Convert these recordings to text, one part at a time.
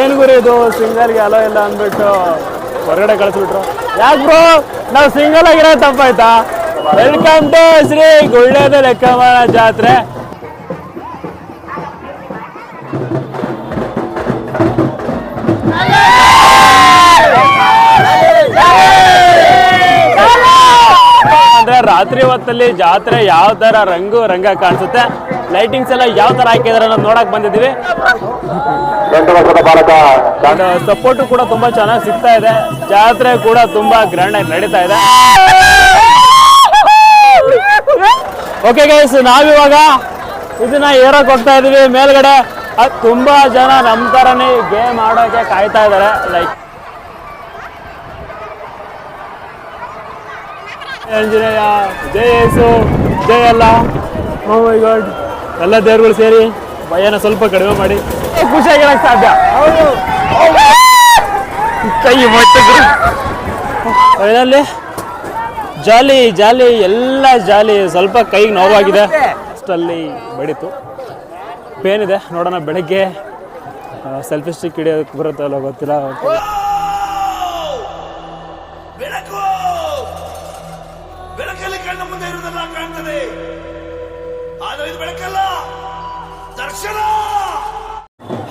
ಏನ್ ಗುರು ಇದು? ಸಿಂಗಲ್ಗೆ ಅಲೋ ಇಲ್ಲ ಅಂದ್ಬಿಟ್ಟು ಹೊರಗಡೆ ಕಳಿಸ್ಬಿಟ್ರು. ಯಾಕೆ ಬ್ರೋ ನಾವು ಸಿಂಗಲ್ ಆಗಿರೋ ತಪ್ಪಾಯ್ತಾ? ವೆಲ್ಕಮ್ ಟು ಶ್ರೀ ಗುಳ್ಳೆದ ಲೆಕ್ಕಮಾಡ ಜಾತ್ರೆ. ರಾತ್ರಿ ಹೊತ್ತಲ್ಲಿ ಜಾತ್ರೆ ಯಾವ ತರ ರಂಗು ರಂಗ ಕಾಣಿಸುತ್ತೆ? ಲೈಟಿಂಗ್ಸ್ ಎಲ್ಲ ಯಾವ ತರ ಹಾಕಿದಾರೆ ಅನ್ನೋದು ನೋಡಕ್ ಬಾಲಕ ಸಪೋರ್ಟ್ ಕೂಡ ತುಂಬಾ ಚೆನ್ನಾಗಿ ಸಿಗ್ತಾ ಇದೆ. ಜಾತ್ರೆ ಕೂಡ ತುಂಬಾ ಗ್ರ್ಯಾಂಡ್ ಆಗಿ ನಡೀತಾ ಇದೆ. ಓಕೆ ಗೈಸ್ ನಾವಿವಾಗ ಇದನ್ನ ಏರಕ್ ಹೋಗ್ತಾ ಇದೀವಿ ಮೇಲ್ಗಡೆ ತುಂಬಾ ಜನ ನಮ್ ತರನೇ ಗೇಮ್ ಆಡೋಕೆ ಕಾಯ್ತಾ ಇದಾರೆ. ಲೈಕ್ ಆಂಜನೇಯ ಜಯ ಯೇಸು ಜಯ ಅಲ್ಲ ಓ ಮೈ ಗಾಡ್ ಎಲ್ಲ ದೇವರುಗಳು ಸೇರಿ ಭಯನ ಸ್ವಲ್ಪ ಕಡಿಮೆ ಮಾಡಿ. ಖುಷಿಯಾಗಿರಕ್ಕೆ ಸಾಧ್ಯ. ಕೈ ಫೈನಲ್ಲಿ ಜಾಲಿ ಜಾಲಿ ಎಲ್ಲ ಜಾಲಿ ಸ್ವಲ್ಪ ಕೈಗೆ ನೋವಾಗಿದೆ. ಅಷ್ಟಲ್ಲಿ ಬಡಿತು. ಪೇನಿದೆ ನೋಡೋಣ ಬೆಳಗ್ಗೆ. ಸೆಲ್ಫಿ ಸ್ಟಿಕ್ ಹಿಡಿಯೋದಕ್ಕೆ ಬರುತ್ತಲ್ಲ ಗೊತ್ತಿಲ್ಲ.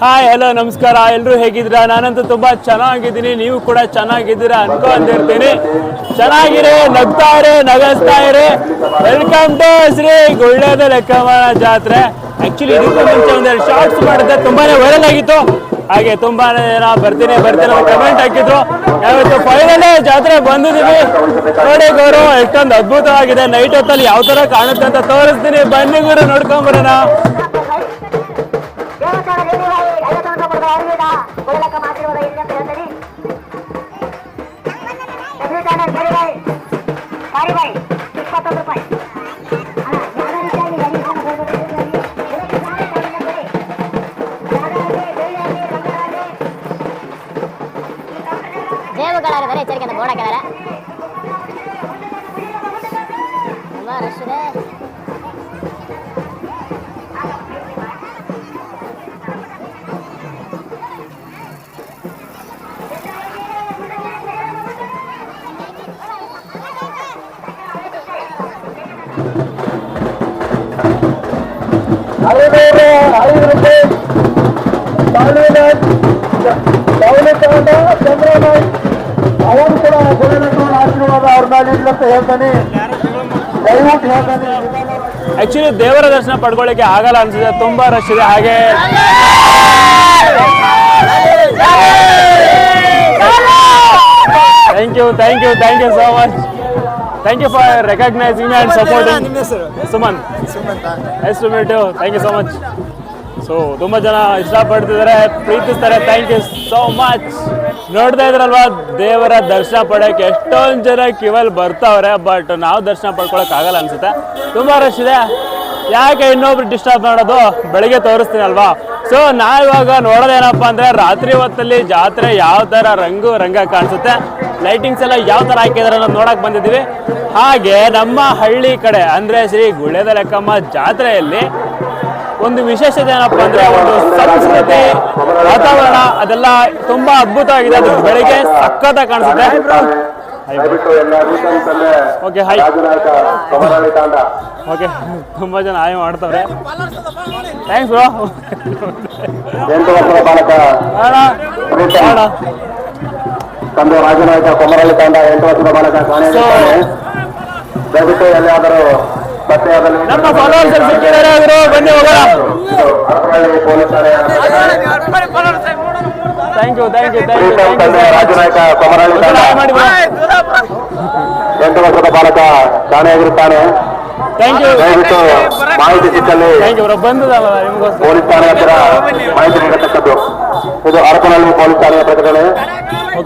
ಹಾಯ್ ಹಲೋ ನಮಸ್ಕಾರ. ಎಲ್ಲರೂ ಹೇಗಿದ್ದೀರಾ? ನಾನಂತೂ ತುಂಬಾ ಚೆನ್ನಾಗಿದ್ದೀನಿ. ನೀವು ಕೂಡ ಚೆನ್ನಾಗಿದ್ದೀರಾ ಅನ್ಕೊಂಡಿರ್ತೀನಿ ಚೆನ್ನಾಗಿರಿ, ನಗ್ತಾ ಇರಿ, ನಗಸ್ತಾ ಇರಿ. ವೆಲ್ಕಮ್ ಟು ಶ್ರೀ ಗುಳ್ಳೆದ ಲೆಕ್ಕಮಾನ ಜಾತ್ರೆ. ಆಕ್ಚುಲಿ ಇದಕ್ಕೂ ಮುಂಚೆ ಒಂದೆರಡು ಶಾರ್ಟ್ಸ್ ಮಾಡಿದ್ದೆ ತುಂಬಾನೇ ವೈರಲ್ ಆಗಿತ್ತು. ಹಾಗೆ ತುಂಬಾನೇ ಜನ ಬರ್ತೀನಿ ಬರ್ತೀನಿ ಕಮೆಂಟ್ ಹಾಕಿದ್ರು. ಯಾವತ್ತು ಫೈನಲ್ ಜಾತ್ರೆ ಬಂದಿದ್ದೀವಿ ನೋಡಿ ಗೌರು ಎಷ್ಟೊಂದು ಅದ್ಭುತವಾಗಿದೆ. ನೈಟ್ ಹೊತ್ತಲ್ಲಿ ಯಾವ ತರ ಕಾಣುತ್ತೆ ಅಂತ ತೋರಿಸ್ತೀನಿ. ಬನ್ನಿ ಗುರು ನೋಡ್ಕೊಂಬರೋಣ ನಾವೇ ಕಡಿಮೆ ಕೊಡಿ. ಯಾವ್ದೇ ಆಗಲಿ, ಬೆಳ್ಳಿ ಆಗಲಿ, ಬಂಗಾರ ಆಗಲಿ. ದೇವುಗಳಾಗಿದ್ದಾರೆ ಎಚ್ಚರಿಕೆ ಅಂತ ಬೋರ್ಡ್ ಹಾಕಿದ್ದಾರೆ ಐನೂರು ಐದು ರೂಪಾಯಿ ಬಾಲಿವುಡ್ ಬಾಲಿವುಡ್ ಚಂದ್ರನಾಯ್ ಅವನು ಕೂಡ ಗುರುನಟನ ಆಶೀರ್ವಾದ ಅವ್ರ ಮೇಲೆ ಅಂತ ಹೇಳ್ತಾನೆ. ದಯವಿಟ್ಟು ಹೇಳ್ತಾನೆ. ಆಕ್ಚುಲಿ ದೇವರ ದರ್ಶನ ಪಡ್ಕೊಳ್ಳಿಕ್ಕೆ ಆಗಲ್ಲ ಅನ್ಸುತ್ತೆ. ತುಂಬಾ ರಶ್ ಇದೆ. ಹಾಗೆ thank you thank you thank you so much thank you for recognising and supporting Suman. Nice to meet you thank you so much so ತುಂಬ ಜನ ಇಷ್ಟಪಡ್ತಿದ್ದಾರೆ ಪ್ರೀತಿಸ್ತಾರೆ. ಥ್ಯಾಂಕ್ ಯು ಸೋ ಮಚ್ ನೋಡ್ತಾ ಇದ್ರಲ್ವಾ ದೇವರ ದರ್ಶನ ಪಡೆಯೋಕೆ ಎಷ್ಟೊಂದು ಜನ ಕಿವಲ್ ಬರ್ತಾವ್ರೆ ಬಟ್ ನಾವು ದರ್ಶನ ಪಡ್ಕೊಳಕ್ ಆಗಲ್ಲ ಅನ್ಸುತ್ತೆ. ತುಂಬ ರಶ್ ಇದೆ. ಯಾಕೆ ಇನ್ನೊಬ್ರು ಡಿಸ್ಟರ್ಬ್ ಮಾಡೋದು? ಬೆಳಿಗ್ಗೆ ತೋರಿಸ್ತೀನಿ ಅಲ್ವಾ ಸೊ ನಾವಿವಾಗ ನೋಡೋದೇನಪ್ಪ ಅಂದ್ರೆ ರಾತ್ರಿ ಹೊತ್ತಲ್ಲಿ ಜಾತ್ರೆ ಯಾವ ತರ ರಂಗು ರಂಗ ಕಾಣಿಸುತ್ತೆ. ಲೈಟಿಂಗ್ಸ್ ಎಲ್ಲ ಯಾವ ತರ ಹಾಕಿದಾರೆ ಅನ್ನೋದು ನೋಡಕ್ ಬಂದಿದ್ದೀವಿ. ಹಾಗೆ ನಮ್ಮ ಹಳ್ಳಿ ಕಡೆ ಅಂದ್ರೆ ಶ್ರೀ ಗುಳೇದ ಲೆಕ್ಕಮ್ಮ ಜಾತ್ರೆಯಲ್ಲಿ ಒಂದು ವಿಶೇಷತೆ ಏನಪ್ಪಾ ಅಂದ್ರೆ ಒಂದು ಸಂಸ್ಕೃತಿ ವಾತಾವರಣ ಅದೆಲ್ಲ ತುಂಬಾ ಅದ್ಭುತವಾಗಿದೆ. ಅದು ಬೆಳಿಗ್ಗೆ ಸಕ್ಕತ್ತ ಕಾಣಿಸುತ್ತೆ. ಓಕೆ ಹಾಯ್ ಓಕೆ ತುಂಬಾ ಜನ ಹಾಯ್ ಮಾಡ್ತಾರೆ ಥ್ಯಾಂಕ್ಸ್ ಬ್ರೋ ಅಣ್ಣ. ತಂದೆ ರಾಜನಾಯಕ ಕೊಮರಳ್ಳಿ ತಂಡ ಎಂಟು ವರ್ಷದ ಬಾಲಕ ಕಾಣೆಯಾಗಿದ್ದಾನೆ ದಯವಿಟ್ಟು ಎಲ್ಲಿಯಾದರೂ ಬನ್ನಿ ಹೋಗೋಣ. ಪೊಲೀಸ್ ಠಾಣೆಯ ತಂದೆ ರಾಜನಾಯಕ ಕೊಮರಳ್ಳಿ ತಾಂಡ. ಎಂಟು ವರ್ಷದ ಬಾಲಕ ಕಾಣೆಯಾಗಿರುತ್ತಾನೆ ದಯವಿಟ್ಟು ಮಾಹಿತಿ ಸಿಕ್ಕಲ್ಲಿ ಪೊಲೀಸ್ ಠಾಣೆ ಹತ್ತಿರ ಮಾಹಿತಿ ನೀಡತಕ್ಕದ್ದು. ಇದು ಅರಕನಹಳ್ಳಿ ಪೊಲೀಸ್ ಠಾಣೆಯ ಪ್ರಕಟಣೆ.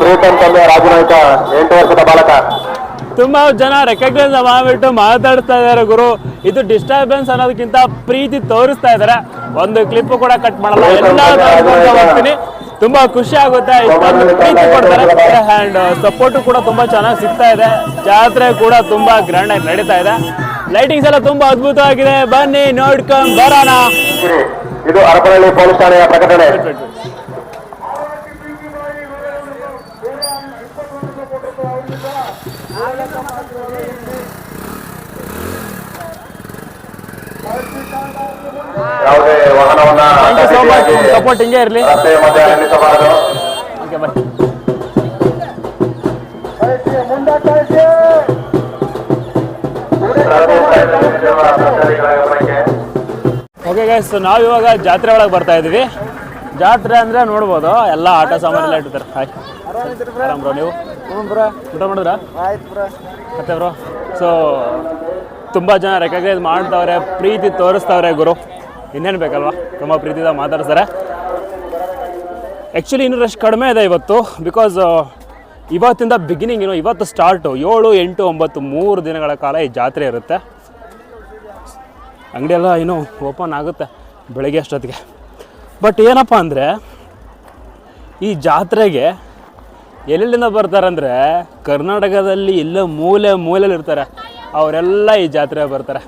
ಪ್ರೀತಮ್ ತಂದೆ ರಾಜನಾಯಕ ಎಂಟು ವರ್ಷದ ಬಾಲಕ. ತುಂಬಾ ಜನ ರೆಕಗ್ನೈಸ್ ಮಾಡ್ಬಿಟ್ಟು ಮಾತಾಡ್ತಾ ಇದಾರೆ ಗುರು. ಇದು ಡಿಸ್ಟರ್ಬೆನ್ಸ್ ಅನ್ನೋದಕ್ಕಿಂತ ಪ್ರೀತಿ ತೋರಿಸ್ತಾ ಇದಾರೆ ಒಂದು ಕ್ಲಿಪ್ ಕೂಡ ಕಟ್ ಮಾಡಲ್ಲ. ಎಲ್ಲ ಹೋಗ್ತೀನಿ ತುಂಬಾ ಖುಷಿ ಆಗುತ್ತೆ. ಇಷ್ಟೊಂದು ಪ್ರೀತಿ ಕೊಡ್ತಾರೆ. ಅಂಡ್ ಸಪೋರ್ಟ್ ಕೂಡ ತುಂಬಾ ಚೆನ್ನಾಗಿ ಸಿಗ್ತಾ ಇದೆ. ಜಾತ್ರೆ ಕೂಡ ತುಂಬಾ ಗ್ರ್ಯಾಂಡ್ ಆಗಿ ನಡೀತಾ ಇದೆ. ಲೈಟಿಂಗ್ಸ್ ಎಲ್ಲ ತುಂಬಾ ಅದ್ಭುತವಾಗಿದೆ. ಬನ್ನಿ ನೋಡ್ಕೊಂಡ್ ಬರೋಣ. ಇದು ಅರಪನಹಳ್ಳಿ ಪೊಲೀಸ್ ಠಾಣೆಯ ಪ್ರಕಟಣೆ. ವಾಹನವನ್ನ ಥ್ಯಾಂಕ್ ಯು ಸೋ ಮಚ್ ಅಡ್ಡಾದಿಡ್ಡಿಯಾಗಿ ಸಪೋರ್ಟ್ ಹಿಂಗೆ ಇರಲಿ. ರಸ್ತೆಯ ಮಧ್ಯೆ ನಿಲ್ಲಿಸಬಾರದು ಓಕೆ ರಸ್ತೆ ಗಮನಕ್ಕೆ ಓಕೆ ಗೈಸ್ ನಾವು ಇವಾಗ ಜಾತ್ರೆ ಒಳಗೆ ಬರ್ತಾ ಇದೀವಿ ಜಾತ್ರೆ ಅಂದ್ರೆ ನೋಡ್ಬೋದು ಎಲ್ಲ ಆಟ ಸಾಮಾನೆಲ್ಲ ಇಟ್ಟಿರ್ತಾರೆ. ಹಾಯ್ ಆರಾಮ್ ಬ್ರೋ ನೀವು? ಊಟ ಮಾಡಿದ್ರಾ? ಮತ್ತೆ ಬ್ರೋ ಸೊ ತುಂಬ ಜನ ರೆಕಗ್ನೈಸ್ ಮಾಡ್ತಾವ್ರೆ ಪ್ರೀತಿ ತೋರಿಸ್ತಾವ್ರೆ ಗುರು. ಇನ್ನೇನು ಬೇಕಲ್ವಾ? ತುಂಬ ಪ್ರೀತಿಯಿಂದ ಮಾತಾಡ್ತಾರೆ ಆ್ಯಕ್ಚುಲಿ ಇನ್ನೂ ರಶ್ ಕಡಿಮೆ ಇದೆ ಇವತ್ತು ಬಿಕಾಸ್ ಇವತ್ತಿಂದ ಬಿಗಿನಿಂಗ್ ಏನು ಇವತ್ತು ಸ್ಟಾರ್ಟು ಏಳು, ಎಂಟು, ಒಂಬತ್ತು, ಮೂರು ದಿನಗಳ ಕಾಲ ಈ ಜಾತ್ರೆ ಇರುತ್ತೆ. ಅಂಗಡಿಯೆಲ್ಲ ಏನು ಓಪನ್ ಆಗುತ್ತೆ ಬೆಳಗ್ಗೆ ಅಷ್ಟೊತ್ತಿಗೆ. ಬಟ್ ಏನಪ್ಪ ಅಂದರೆ, ಈ ಜಾತ್ರೆಗೆ ಎಲ್ಲೆಲ್ಲಿಂದ ಬರ್ತಾರೆ ಅಂದರೆ ಕರ್ನಾಟಕದಲ್ಲಿ ಎಲ್ಲ ಮೂಲೆ ಮೂಲೆಯಲ್ಲಿ ಇರ್ತಾರೆ ಅವರೆಲ್ಲ ಈ ಜಾತ್ರೆಗೆ ಬರ್ತಾರೆ.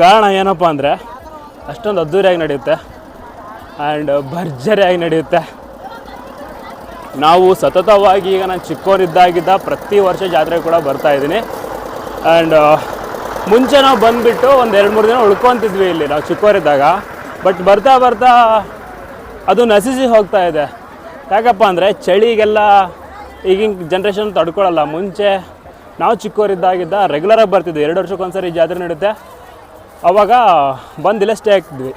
ಕಾರಣ ಏನಪ್ಪ ಅಂದರೆ ಅಷ್ಟೊಂದು ಅದ್ದೂರಿಯಾಗಿ ನಡೆಯುತ್ತೆ. ಆ್ಯಂಡ್ ಭರ್ಜರಿಯಾಗಿ ನಡೆಯುತ್ತೆ. ನಾವು ಸತತವಾಗಿ ಈಗ ನಾನು ಚಿಕ್ಕವರಿದ್ದಾಗಿದ್ದ ಪ್ರತಿ ವರ್ಷ ಜಾತ್ರೆ ಕೂಡ ಬರ್ತಾ ಇದ್ದೀನಿ. ಆ್ಯಂಡ್ ಮುಂಚೆ ನಾವು ಬಂದುಬಿಟ್ಟು ಒಂದು ಎರಡು ಮೂರು ದಿನ ಉಳ್ಕೊತಿದ್ವಿ ಇಲ್ಲಿ ನಾವು ಚಿಕ್ಕವರಿದ್ದಾಗ ಬಟ್ ಬರ್ತಾ ಬರ್ತಾ ಅದು ನಸಿಸಿ ಹೋಗ್ತಾ ಇದೆ. ಯಾಕಪ್ಪ ಅಂದರೆ ಚಳಿಗೆಲ್ಲ ಈಗಿನ ಜನ್ರೇಷನ್ ತಡ್ಕೊಳ್ಳಲ್ಲ ಮುಂಚೆ ನಾವು ಚಿಕ್ಕವರಿದ್ದಾಗಿದ್ದ ರೆಗ್ಯುಲರಾಗಿ ಬರ್ತಿದ್ವಿ. ಎರಡು ವರ್ಷಕ್ಕೊಂದ್ಸರಿ ಜಾತ್ರೆ ನಡೆಯುತ್ತೆ ಅವಾಗ ಬಂದಿಲ್ಲ ಸ್ಟೇ ಆಗ್ತಿದ್ವಿ.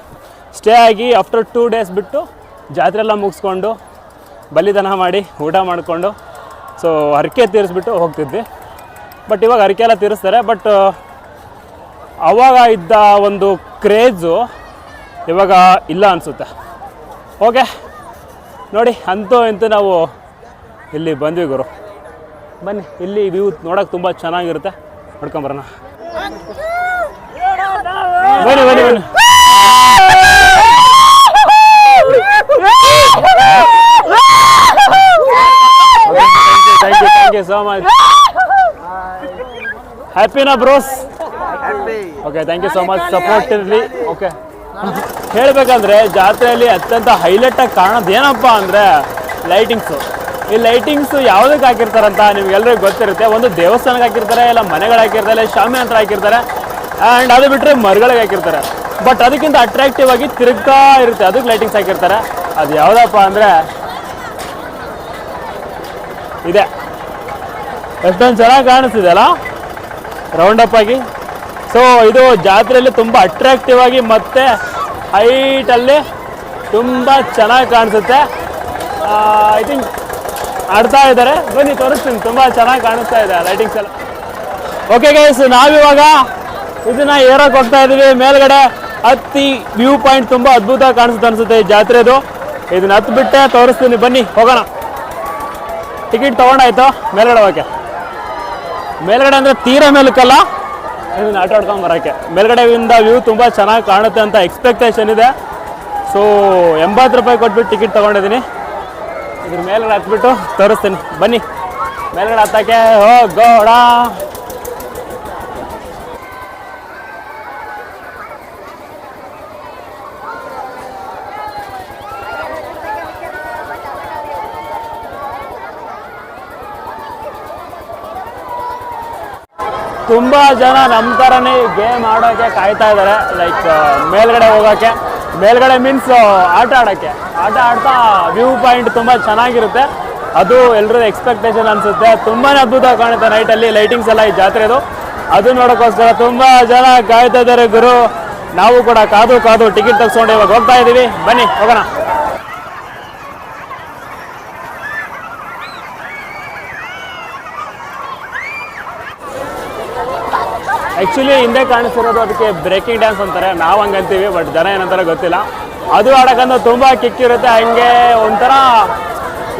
ಸ್ಟೇ ಆಗಿ ಆಫ್ಟರ್ ಟೂ ಡೇಸ್ ಬಿಟ್ಟು ಜಾತ್ರೆ ಎಲ್ಲ ಮುಗಿಸ್ಕೊಂಡು ಬಲಿದಾನ ಮಾಡಿ, ಊಟ ಮಾಡಿಕೊಂಡು ಸೊ ಹರಕೆ ತೀರಿಸ್ಬಿಟ್ಟು ಹೋಗ್ತಿದ್ವಿ. ಬಟ್ ಇವಾಗ ಹರಕೆ ಎಲ್ಲ ತೀರಿಸ್ತಾರೆ ಬಟ್ ಅವಾಗ ಇದ್ದ ಒಂದು ಕ್ರೇಜು ಇವಾಗ ಇಲ್ಲ ಅನಿಸುತ್ತೆ. ಓಕೆ ನೋಡಿ, ಅಂತೂ ಇಂತೂ ನಾವು ಇಲ್ಲಿ ಬಂದ್ವಿ ಗುರು. ಬನ್ನಿ, ಇಲ್ಲಿ ವ್ಯೂ ನೋಡೋಕೆ ತುಂಬ ಚೆನ್ನಾಗಿರುತ್ತೆ. ನೋಡ್ಕೊಂಬರೋಣ ಬನ್ನಿ ಬನ್ನಿ ಬನ್ನಿ. Thank you thank you so much ಹ್ಯಾಪಿನಾ bros okay thank you so much support ಇರಲಿ. ಓಕೆ ಹೇಳಬೇಕಂದ್ರೆ ಜಾತ್ರೆಯಲ್ಲಿ ಅತ್ಯಂತ ಹೈಲೈಟ್ ಆಗಿ ಕಾಣೋದು ಏನಪ್ಪ ಅಂದರೆ ಲೈಟಿಂಗ್ಸು ಈ ಲೈಟಿಂಗ್ಸು ಯಾವುದಕ್ಕೆ ಹಾಕಿರ್ತಾರಂತ ನಿಮ್ಗೆಲ್ಲರಿಗೂ ಗೊತ್ತಿರುತ್ತೆ. ಒಂದು ದೇವಸ್ಥಾನಕ್ಕೆ ಹಾಕಿರ್ತಾರೆ ಇಲ್ಲ ಮನೆಗಳು ಹಾಕಿರ್ತಾರೆ ಇಲ್ಲ ಶಾಮಿ ಅಂತ ಹಾಕಿರ್ತಾರೆ. ಆ್ಯಂಡ್ ಅದು ಬಿಟ್ಟರೆ ಮರಗಳಿಗೆ ಹಾಕಿರ್ತಾರೆ. ಬಟ್ ಅದಕ್ಕಿಂತ ಅಟ್ರಾಕ್ಟಿವ್ ಆಗಿ ತಿರುಗ್ತಾ ಇರುತ್ತೆ. ಅದಕ್ಕೆ ಲೈಟಿಂಗ್ಸ್ ಹಾಕಿರ್ತಾರೆ. ಅದು ಯಾವುದಪ್ಪ ಅಂದರೆ ಇದೆ. ಎಷ್ಟೊಂದು ಚೆನ್ನಾಗಿ ಕಾಣಿಸ್ತಿದೆ ಅಲ್ಲ? ರೌಂಡ್ ಅಪ್ ಆಗಿ. ಸೊ ಇದು ಜಾತ್ರೆಯಲ್ಲಿ ತುಂಬ ಅಟ್ರಾಕ್ಟಿವ್ ಆಗಿ ಮತ್ತೆ ಹೈಟಲ್ಲಿ ತುಂಬ ಚೆನ್ನಾಗಿ ಕಾಣಿಸುತ್ತೆ. ಐ ಥಿಂಕ್ ಆಡ್ತಾ ಇದ್ದಾರೆ. ಬನ್ನಿ ತೋರಿಸ್ತೀನಿ. ತುಂಬ ಚೆನ್ನಾಗಿ ಕಾಣಿಸ್ತಾ ಇದೆ ಲೈಟಿಂಗ್ಸ್ ಎಲ್ಲ. ಓಕೆ ಗೈಸ್ ನಾವಿವಾಗ ಇದನ್ನ ಏರೋಕ್ ಹೋಗ್ತಾ ಇದೀವಿ ಮೇಲ್ಗಡೆ ಹತ್ತಿ ವ್ಯೂ ಪಾಯಿಂಟ್ ತುಂಬಾ ಅದ್ಭುತ ಕಾಣಿಸುತ್ತೆ ಅನ್ಸುತ್ತೆ ಈ ಜಾತ್ರೆದು ಇದನ್ನ ಹತ್ತು ಬಿಟ್ಟೆ ತೋರಿಸ್ತೀನಿ. ಬನ್ನಿ, ಹೋಗೋಣ. ಟಿಕೆಟ್ ತಗೊಂಡಾಯ್ತು ಮೇಲ್ಗಡೆ ಹೋಗಕ್ಕೆ. ಮೇಲ್ಗಡೆ ಅಂದ್ರೆ ತೀರ ಮೇಲಕ್ಕಲ್ಲ. ಇದನ್ನ ಆಟ ಆಡ್ಕೊಂಡು ಬರೋಕ್ಕೆ. ಮೇಲ್ಗಡೆಯಿಂದ ವ್ಯೂ ತುಂಬಾ ಚೆನ್ನಾಗಿ ಕಾಣುತ್ತೆ ಅಂತ ಎಕ್ಸ್ಪೆಕ್ಟೇಷನ್ ಇದೆ. ಸೊ ಎಂಬತ್ತು ರೂಪಾಯಿ ಕೊಟ್ಬಿಟ್ಟು ಟಿಕೆಟ್ ತೊಗೊಂಡಿದ್ದೀನಿ. ಇದ್ರ ಮೇಲ್ಗಡೆ ಹತ್ಬಿಟ್ಟು ತೋರಿಸ್ತೀನಿ. ಬನ್ನಿ, ಮೇಲ್ಗಡೆ ಹತ್ತಕ್ಕೆ ಹೋಗೋಣ. ತುಂಬ ಜನ ನಮ್ಮ ಥರನೇ ಗೇಮ್ ಆಡೋಕ್ಕೆ ಕಾಯ್ತಾ ಇದ್ದಾರೆ ಲೈಕ್ ಮೇಲ್ಗಡೆ ಹೋಗೋಕ್ಕೆ ಮೇಲ್ಗಡೆ ಮೀನ್ಸ್ ಆಟ ಆಡೋಕ್ಕೆ ಆಟ ಆಡ್ತಾ ವ್ಯೂ ಪಾಯಿಂಟ್ ತುಂಬ ಚೆನ್ನಾಗಿರುತ್ತೆ. ಅದು ಎಲ್ಲರ ಎಕ್ಸ್ಪೆಕ್ಟೇಷನ್ ಅನಿಸುತ್ತೆ. ತುಂಬಾ ಅದ್ಭುತ ಕಾಣುತ್ತೆ ನೈಟಲ್ಲಿ ಲೈಟಿಂಗ್ಸ್ ಎಲ್ಲ ಈ ಜಾತ್ರೆದು ಅದು. ನೋಡೋಕ್ಕೋಸ್ಕರ ತುಂಬ ಜನ ಕಾಯ್ತಾ ಇದ್ದಾರೆ ಗುರು. ನಾವು ಕೂಡ ಕಾದು ಕಾದು ಟಿಕೆಟ್ ತಗ್ಸ್ಕೊಂಡು ಇವಾಗ ಹೋಗ್ತಾ ಇದ್ದೀವಿ ಬನ್ನಿ, ಹೋಗೋಣ. ಆ್ಯಕ್ಚುಲಿ ಹಿಂದೆ ಕಾಣಿಸ್ತಿರೋದು ಅದಕ್ಕೆ ಬ್ರೇಕಿಂಗ್ ಡ್ಯಾನ್ಸ್ ಅಂತಾರೆ. ನಾವು ಹಂಗೆ ಅಂತೀವಿ ಬಟ್ ಜನ ಏನಂತಾರೆ ಗೊತ್ತಿಲ್ಲ. ಅದು ಆಡೋಕ್ಕಂದ್ರೆ ತುಂಬ ಕಿಕ್ಕಿರುತ್ತೆ ಹಂಗೆ ಒಂಥರ,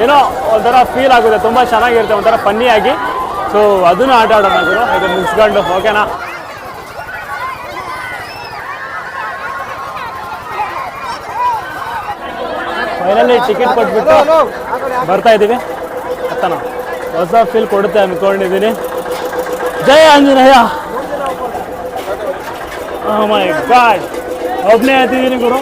ಏನೋ ಒಂಥರ ಫೀಲ್ ಆಗುತ್ತೆ. ತುಂಬ ಚೆನ್ನಾಗಿರುತ್ತೆ, ಒಂಥರ ಫನ್ನಿಯಾಗಿ ಸೊ ಅದನ್ನು ಆಟ ಆಡೋಣ ಗುರು. ಮುಗಿಸ್ಕೊಂಡು ಓಕೆನಾ ಫೈನಲಿ ಟಿಕೆಟ್ ಕೊಟ್ಬಿಟ್ಟು ಬರ್ತಾ ಇದ್ದೀವಿ. ಅತ್ತನ ಹೊಸ ಫೀಲ್ ಕೊಡುತ್ತೆ ಅಂದ್ಕೊಂಡಿದ್ದೀನಿ ಜಯ ಆಂಜನೇಯ. ಒಬ್ಬನೇ ಹತ್ತಿದ್ದೀನಿ ಗುರು.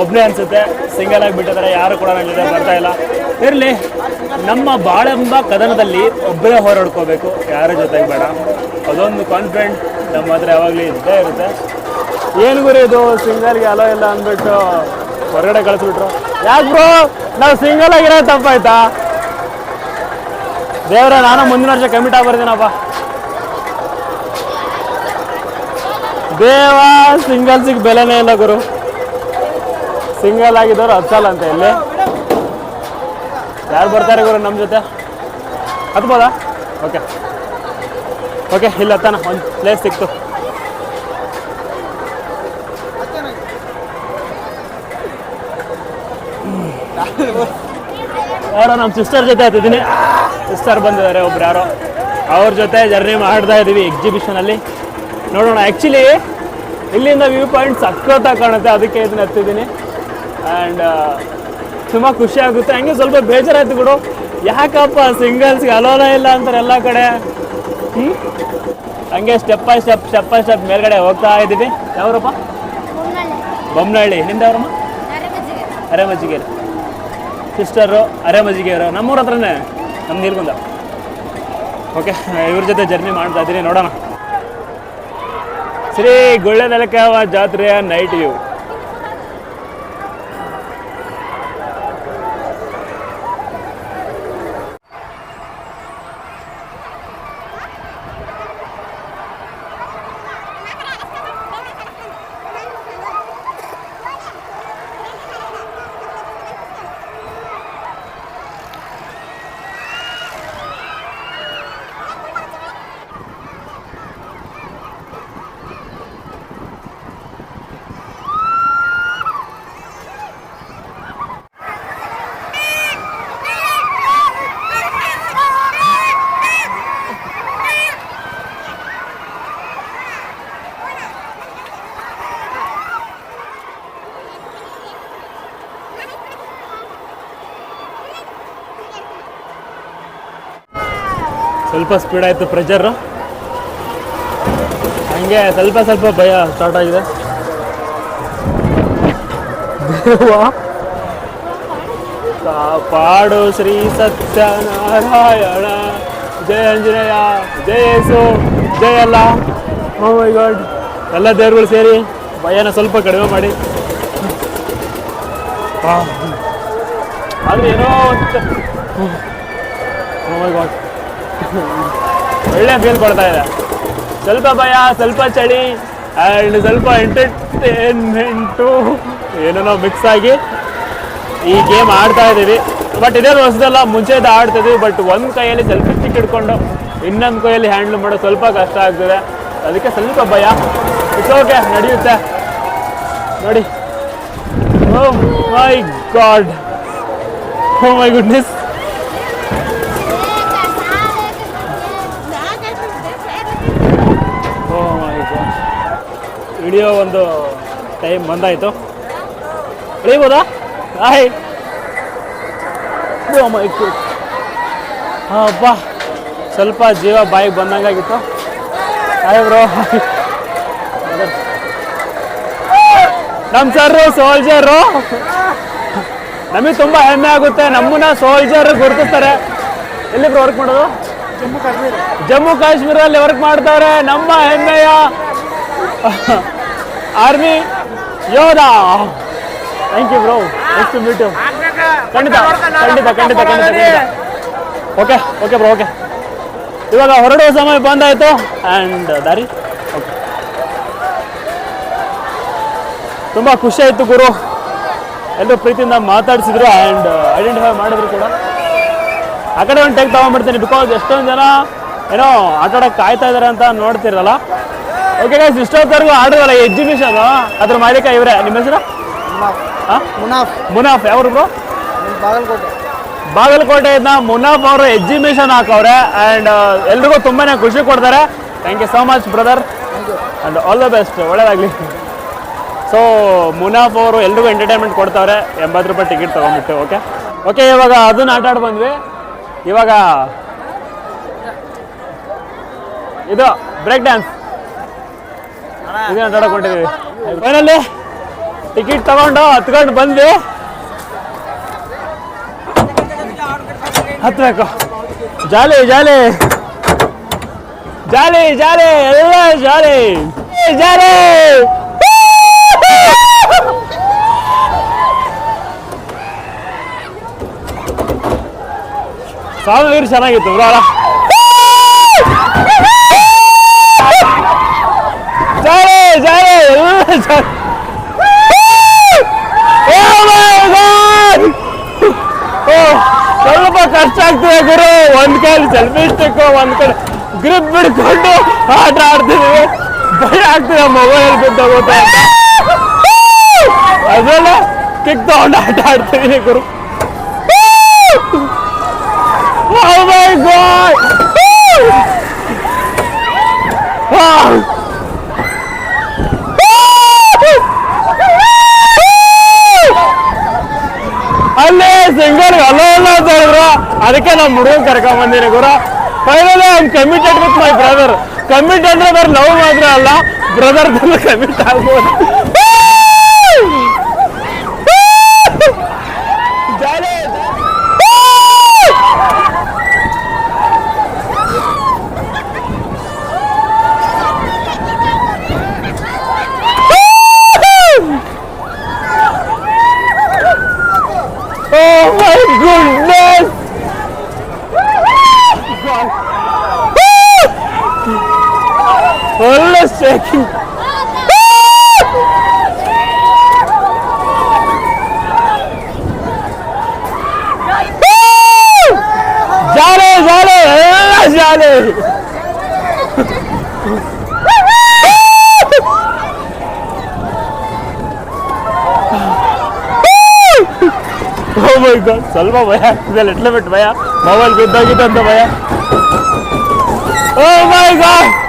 ಒಬ್ಬನೇ ಅನ್ಸುತ್ತೆ. ಸಿಂಗಲ್ ಆಗಿ ಬಿಟ್ಟಿದ್ದಾರೆ ಯಾರು ಕೂಡ ನನ್ನ ಜೊತೆ ಬರ್ತಾ ಇಲ್ಲ. ಇರಲಿ, ನಮ್ಮ ಬಾಳೆಂಬ ಕದನದಲ್ಲಿ ಒಬ್ಬರೇ ಹೋರಾಡ್ಕೋಬೇಕು. ಯಾರ ಜೊತೆಗೆ ಬೇಡ. ಅದೊಂದು ಕಾನ್ಫಿಡೆಂಟ್ ನಮ್ಮ ಹತ್ರ ಯಾವಾಗಲೂ ಇದ್ದೇ ಇರುತ್ತೆ. ಏನು ಗುರು ಇದು? ಸಿಂಗಲ್ಗೆ ಅಲೋ ಇಲ್ಲ ಅಂದ್ಬಿಟ್ಟು ಹೊರಗಡೆ ಕಳಿಸ್ಬಿಟ್ರು. ಯಾಕೆ ಬ್ರೋ ನಾವು ಸಿಂಗಲ್ ಆಗಿರೋ ತಪ್ಪಾಯ್ತಾ? ದೇವ್ರ, ನಾನು ಮುಂದಿನ ವರ್ಷ ಕಮಿಟ್ ಆಗಿ ದೇವ ಸಿಂಗಲ್ಸಿಗೆ ಬೆಲೆನೇ ಇಲ್ಲ ಗುರು. ಸಿಂಗಲ್ ಆಗಿದ್ದವರು ಹತ್ಸಲ್ಲ ಅಂತ ಇಲ್ಲಿ. ಯಾರು ಬರ್ತಾರೆ ಗುರು ನಮ್ಮ ಜೊತೆ? ಹತ್ಬೋದಾ? ಓಕೆ ಓಕೆ ಇಲ್ಲ ಹತ್ತಾನ. ಒಂದು ಪ್ಲೇಸ್ ಸಿಕ್ತು. ಯಾರೋ ನಮ್ಮ ಸಿಸ್ಟರ್ ಜೊತೆ ಹತ್ತಿದ್ದೀನಿ. ಸಿಸ್ಟರ್ ಬಂದಿದ್ದಾರೆ ಒಬ್ರು ಯಾರೋ. ಅವ್ರ ಜೊತೆ ಜರ್ನಿ ಮಾಡ್ತಾ ಇದ್ದೀವಿ ಎಕ್ಸಿಬಿಷನಲ್ಲಿ ನೋಡೋಣ. ಆ್ಯಕ್ಚುಲಿ ಇಲ್ಲಿಂದ ವ್ಯೂ ಪಾಯಿಂಟ್ ಸಕ್ಕತ್ತಾಗಿ ಕಾಣುತ್ತೆ. ಅದಕ್ಕೆ ಇದನ್ನ ಹತ್ತಿದ್ದೀನಿ ಆ್ಯಂಡ್ ತುಂಬ ಖುಷಿ ಆಗುತ್ತೆ. ಹಂಗೆ ಸ್ವಲ್ಪ ಬೇಜಾರಾಯ್ತು ಬಿಡು. ಯಾಕಪ್ಪ ಸಿಂಗಲ್ಸ್ಗೆ ಅಲೋಲ ಇಲ್ಲ ಅಂತಾರೆ ಎಲ್ಲ ಕಡೆ? ಹ್ಞೂ ಹಂಗೆ step by step step by step ಮೇಲ್ಗಡೆ ಹೋಗ್ತಾ ಇದ್ದೀವಿ. ಯಾವ್ರಪ್ಪ? ಬೊಮ್ಮನಹಳ್ಳಿ ನಿಂದವ್ರಮ್ಮ ಅರೆಮಜ್ಜಿಗೆರೆ ಸಿಸ್ಟರು ಅರೆಮಜ್ಜಿಗೆಯವರು ನಮ್ಮೂರ ಹತ್ರನೇ. ನಮ್ಮ ನೀರ್ಗುಂದ ಓಕೆ ಇವ್ರ ಜೊತೆ ಜರ್ನಿ ಮಾಡ್ತಾ ಇದ್ದೀನಿ. ನೋಡೋಣ. ಶ್ರೀ ಗುಳ್ಳೆದೆಲಕಾವ ಜಾತ್ರೆಯ ನೈಟ್ ವ್ಯೂ ಸ್ವಲ್ಪ ಸ್ಪೀಡ್ ಆಯಿತು ಪ್ರೆಷರು ಹಂಗೆ ಸ್ವಲ್ಪ ಸ್ವಲ್ಪ ಭಯ ಸ್ಟಾರ್ಟ್ ಆಗಿದೆ. ಕಾಪಾಡು ಶ್ರೀ ಸತ್ಯನಾರಾಯಣ. ಜಯ ಆಂಜನೇಯ, ಜಯ ಯೇಸು, ಜಯ ಅಲ್ಲ. ಓ ಮೈ ಗಾಡ್ ಎಲ್ಲ ದೇವ್ರುಗಳು ಸೇರಿ ಭಯನ ಸ್ವಲ್ಪ ಕಡಿಮೆ ಮಾಡಿ. ಆದ್ರೆ ಏನೋ ಓ ಮೈ ಗಾಡ್ ಒಳ್ಳೆ ಫೀಲ್ ಕೊಡ್ತಾ ಇದೆ. ಸ್ವಲ್ಪ ಭಯ, ಸ್ವಲ್ಪ ಚಳಿ ಆ್ಯಂಡ್ ಸ್ವಲ್ಪ ಎಂಟರ್ಟೈನ್ಮೆಂಟು ಏನೇನೋ ಮಿಕ್ಸ್ ಆಗಿ ಈ ಗೇಮ್ ಆಡ್ತಾ ಇದ್ದೀವಿ. ಬಟ್ ಇದೇನು ಹೊಸದಲ್ಲ ಮುಂಚೆದ ಆಡ್ತಿದ್ವಿ ಬಟ್ ಒಂದು ಕೈಯಲ್ಲಿ ಸ್ವಲ್ಪ ಸ್ಟಿಕ್ ಹಿಡ್ಕೊಂಡು ಇನ್ನೊಂದು ಕೈಯಲ್ಲಿ ಹ್ಯಾಂಡ್ಲ್ ಮಾಡೋ ಸ್ವಲ್ಪ ಕಷ್ಟ ಆಗ್ತದೆ. ಅದಕ್ಕೆ ಸ್ವಲ್ಪ ಭಯ. ಇಟ್ಸ್ ಓಕೆ ನಡೆಯುತ್ತೆ. ನೋಡಿ. ಓ my God oh my goodness oh my God video ಒಂದು ಟೈಮ್ ಬಂದಾಯಿತು. ಇಳಿಬೋದಾ ಹಾಯ್ ಅಪ್ಪ ಸ್ವಲ್ಪ ಜೀವ ಬಾಯಿಗೆ ಬಂದಂಗಾಗಿತ್ತು ಹಾಯ್ ಬ್ರೋ ನಮ್ಮ ಸರ್ ಸೋಲ್ಜರು ನಮಗೆ ತುಂಬ ಹೆಮ್ಮೆ ಆಗುತ್ತೆ. ನಮ್ಮನ್ನ ಸೋಲ್ಜರ್ ಗುರುತಿಸ್ತಾರೆ. ಎಲ್ಲಿ ಬ್ರೋ ವರ್ಕ್ ಮಾಡೋದು? ಜಮ್ಮು ಕಾಶ್ಮೀರಲ್ಲಿ ವರ್ಕ್ ಮಾಡ್ತಾರೆ. ನಮ್ಮ ಹೆಮ್ಮೆಯ. ಆರ್ಮಿ ಯೋಧ. ಥ್ಯಾಂಕ್ ಯು ಬ್ರೋ ಎಷ್ಟು ಮೀಟು ಖಂಡಿತ ಖಂಡಿತ ಖಂಡಿತ ಖಂಡಿತ ಓಕೆ ಓಕೆ ಬ್ರೋ ಓಕೆ ಇವಾಗ ಹೊರಡುವ ಸಮಯ ಬಂದಾಯಿತು. ಆ್ಯಂಡ್ ದಾರಿ? ಓಕೆ ತುಂಬ ಖುಷಿ ಆಯಿತು ಗುರು. ಎಲ್ಲರೂ ಪ್ರೀತಿಯಿಂದ ಮಾತಾಡಿಸಿದ್ರು. ಆ್ಯಂಡ್ ಐಡೆಂಟಿಫೈ ಮಾಡಿದ್ರು ಕೂಡ. ಆ ಕಡೆ ಒಂದು ಟೇಕ್ ತೊಗೊಂಡ್ಬಿಡ್ತೀನಿ. ಬಿಕಾಸ್ ಎಷ್ಟೊಂದು ಜನ, ಏನೋ ಆಟ ಆಡೋಕೆ ಕಾಯ್ತಾ ಇದ್ದಾರೆ ಅಂತ ನೋಡ್ತಿರಲ್ಲ. ಓಕೆ ಗೈಸ್ ಇಷ್ಟೊತ್ತವರೆಗೂ ಆಡ್ರಲ್ಲ ಎಕ್ಸಿಬಿಷನ್ ಅದ್ರ ಮಾಲೀಕ ಇವರೇ ನಿಮ್ಮ ಹೆಸರು? ಮುನಾಫ್. ಮುನಾಫ್. ಯಾವ್ರು ಬ್ರೋ ಬಾಗಲಕೋಟೆ. ಬಾಗಲಕೋಟೆಯಿಂದ ಮುನಾಫ್ ಅವರು ಎಕ್ಸಿಬಿಷನ್ ಹಾಕವ್ರೆ ಆ್ಯಂಡ್ ಎಲ್ರಿಗೂ ತುಂಬಾ ಖುಷಿ ಕೊಡ್ತಾರೆ. Thank you so much brother and all the best ಒಳ್ಳೇದಾಗಲಿ. ಸೊ ಮುನಾಫ್ ಅವರು ಎಲ್ರಿಗೂ ಎಂಟರ್ಟೈನ್ಮೆಂಟ್ ಕೊಡ್ತಾವ್ರೆ ಎಂಬತ್ತು ರೂಪಾಯಿ ಟಿಕೆಟ್ ತೊಗೊಂಡ್ಬಿಟ್ಟು ಓಕೆ ಓಕೆ ಇವಾಗ ಅದನ್ನ ಆಟ ಆಡಿ ಬಂದ್ವಿ. ಇವಾಗ ಇದು ಬ್ರೇಕ್ ಡ್ಯಾನ್ಸ್ ಇದೇ ನೋಡಕೊಂಡಿದ್ದೀವಿ ಫೈನಲ್ಲಿ ಟಿಕೆಟ್ ತಗೊಂಡು ಹತ್ಕೊಂಡು ಬಂದ್ವಿ. ಹತ್ತಬೇಕು ಜಾಲಿ ಜಾಲಿ. ಜಾಲಿ ಜಾಲಿ ಎಲ್ಲ ಜಾಲಿ. ಜಾಲಿ. ಸಾಲ ನೀರು ಚೆನ್ನಾಗಿತ್ತು ಬರೋಲ್ಲ ಜಾಲೆ ಜಾಲೆ ಎಲ್ಲ ಜಾಲೆ Oh my God! ಓ, ಸ್ವಲ್ಪ ಕಷ್ಟ ಆಗ್ತದೆ ಗುರು ಒಂದ್ ಕೈಲಿ ಸೆಲ್ಫಿ ಸ್ಟಿಕ್ ಒಂದ್ ಕಡೆ ಗ್ರಿಪ್ ಬಿಡ್ಕೊಂಡು ಆಟ ಆಡ್ತಿದೀವಿ ಭಯ ಆಗ್ತದೆ ಮೊಬೈಲ್ ಬಿದ್ದೋಗುತ್ತೆ ಅಂತ ಅದೆಲ್ಲ ಕಿಕ್ ತಗೊಂಡು ಆಟ ಆಡ್ತಿದೀನಿ ಗುರು Oh my God! Ah! ಅಲ್ಲಿ ಸಿಂಗರ್ ಅಂತ ಹೇಳಿದ್ರು. ಅದಕ್ಕೆ ನಮ್ಮ ಹುಡುಗನ್ ಕರ್ಕೊಂಡ್ ಬಂದಿನಿ ಗುರು. Finally I committed with my brother commit ಅಂದ್ರೆ ಬರೀ ಲವ್ ಮಾತ್ರ ಅಲ್ಲ ಬ್ರದರ್ ಕಮಿಟ್ ಆಗ್ಬೋದು. ಒಳ್ಳೆ ಶೇಕಿಂಗ್ ಜಾಲೆ ಜಾಲೆ ಎಲ್ಲ ಜಾಲೆ ಓ ಮೈ ಗಾಡ್ ಸ್ವಲ್ಪ ಭಯ ಆಗ್ತಿದೆ ಲಿಟ್ಲ ಬಿಟ್ಟು ಭಯ ಮೊಬೈಲ್ ಬಿದ್ದೋಗಿದೆ ಅಂತ ಭಯ ಓ ಮೈ ಗಾಡ್ ಓ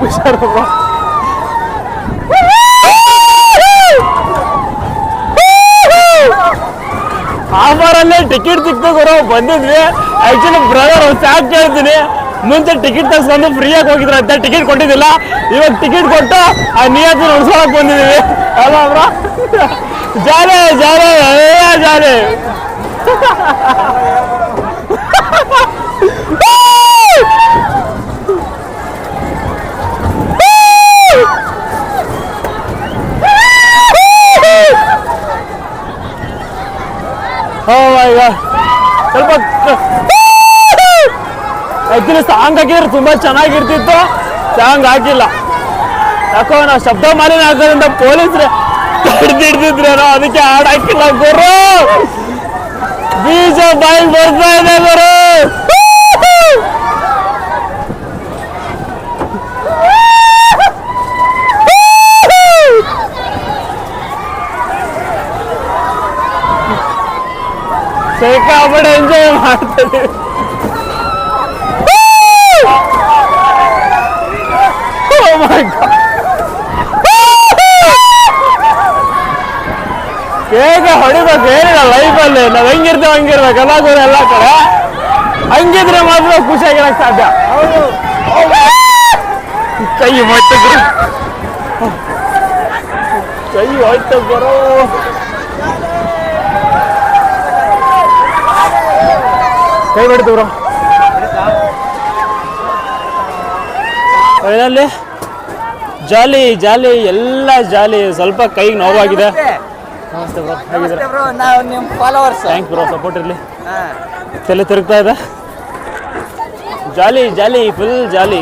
ಹುಷಾರಪ್ಪ. ಆಫರಲ್ಲೇ ಟಿಕೆಟ್ ಗುರು, ಬಂದಿದ್ವಿ. ಆಕ್ಚುಲಿ ಬ್ರದರ್ ಒಂದು ಕೇಳ್ತೀನಿ. ಮುಂಚೆ ಟಿಕೆಟ್ ತಗ್ಸ್ಕೊಂಡು ಫ್ರೀಯಾಗಿ ಹೋಗಿದ್ರು ಅಂತ ಟಿಕೆಟ್ ಕೊಟ್ಟಿದ್ದಿಲ್ಲ. ಇವಾಗ ಟಿಕೆಟ್ ಕೊಟ್ಟು ಆ ನಿಯತ್ತಿನ ಉಳಿಸ್ಕೊಳಕ್ ಬಂದಿದ್ದೀವಿ. ಅಲ್ಲ ಬ್ರೋ रहे हैं जा रहे ಓ ಮೈ ಗಾಡ್. ಸ್ವಲ್ಪ ಸಾಂಗ್ ಹಾಕಿದ್ರೆ ತುಂಬಾ ಚೆನ್ನಾಗಿರ್ತಿತ್ತು. ಸಾಂಗ್ ಹಾಕಿಲ್ಲ. ಯಾಕೋ ನಾವು ಶಬ್ದ ಮಾಲಿನ್ಯ ಹಾಕೋದ್ರಿಂದ ಪೊಲೀಸ್ರೆ. ಹಿಡ್ದಿಡ್ದಿದ್ರೇನೋ ಅದಕ್ಕೆ ಹಾಡ್ ಹಾಕಿಲ್ಲ ಗುರು ಬೀಜ ಬಾಯಿ ಬರ್ತಾ ಇದೆ ಗುರು ಸಿಕ್ಕಾಪಟ್ಟೆ ಎಂಜಾಯ್ ಮಾಡ್ತೀವಿ Oh my God. ಕೇಕ ಹೊಡಿಬೇಕು ಏನಿಲ್ಲ ಲೈಫಲ್ಲಿ ನಾವು ಹೆಂಗಿರ್ತೇವೆ ಹಂಗಿರ್ಬೇಕು. ಎಲ್ಲ ಗುರು ಎಲ್ಲ ಕಡೆ. ಹಂಗಿದ್ರೆ ಮಾತ್ರ ಖುಷಿಯಾಗಿರಕ್ ಸಾಧ್ಯ. ಕೈ ಹೋಯ್ತು ಗುರು ಕೈ ಹೊಟ್ಟೆ ಬರೋ. ಕೈ ಜಾಲಿ ಜಾಲಿ ಎಲ್ಲ ಜಾಲಿ. ಸ್ವಲ್ಪ ಕೈಗೆ ನೋವಾಗಿದೆ. ನಮಸ್ತೆ ಬ್ರೋ. ಹೇಗಿದ್ದೀರಾ? ಬ್ರೋ ನಾವು ನಿಮ್ಮ ಫಾಲೋವರ್ಸ್ ಥ್ಯಾಂಕ್ಸ್ ಬ್ರೋ ಸಪೋರ್ಟ್ ಇರಲಿ. ತಲೆ ತಿರುಗ್ತಾ ಇದೆ? Jolly jolly full jolly.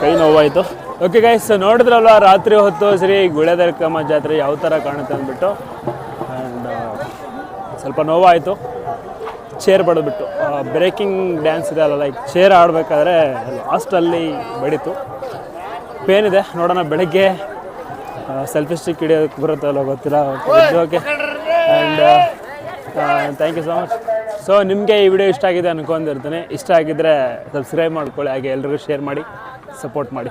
ಕೈ ನೋವಾಯಿತು. ಓಕೆ ಗೈಸ್ ನೋಡಿದ್ರಲ್ವ ರಾತ್ರಿ ಹೊತ್ತು ಸರಿ ಗುಳೆದರ್ಕಮ್ಮ ಜಾತ್ರೆ ಯಾವ ಥರ ಕಾಣುತ್ತೆ ಅಂದ್ಬಿಟ್ಟು. ಆ್ಯಂಡ್ ಸ್ವಲ್ಪ ನೋವಾಯಿತು. ಚೇರ್ ಬಡಿದ್ಬಿಟ್ಟು. ಬ್ರೇಕಿಂಗ್ ಡ್ಯಾನ್ಸ್ ಇದೆ ಅಲ್ಲ ಲೈಕ್ ಚೇರ್ ಆಡಬೇಕಾದ್ರೆ ಲಾಸ್ಟಲ್ಲಿ ಬಡಿತು. ಪೇನ್ ಇದೆ. ನೋಡೋಣ ಬೆಳಗ್ಗೆ ಸೆಲ್ಫಿ ಸ್ಟಿಕ್ ಹಿಡಿಯೋದಕ್ಕೆ ಬರುತ್ತಲ್ಲ ಅಲ್ಲೋ ಗೊತ್ತಿಲ್ಲ okay and thank you so much so ನಿಮಗೆ ಈ ವಿಡಿಯೋ ಇಷ್ಟ ಆಗಿದೆ ಅನ್ಕೊಂಡಿರ್ತೀನಿ. ಇಷ್ಟ ಆಗಿದ್ದರೆ ಸಬ್ಸ್ಕ್ರೈಬ್ ಮಾಡ್ಕೊಳ್ಳಿ ಹಾಗೆ ಎಲ್ರಿಗೂ ಶೇರ್ ಮಾಡಿ ಸಪೋರ್ಟ್ ಮಾಡಿ.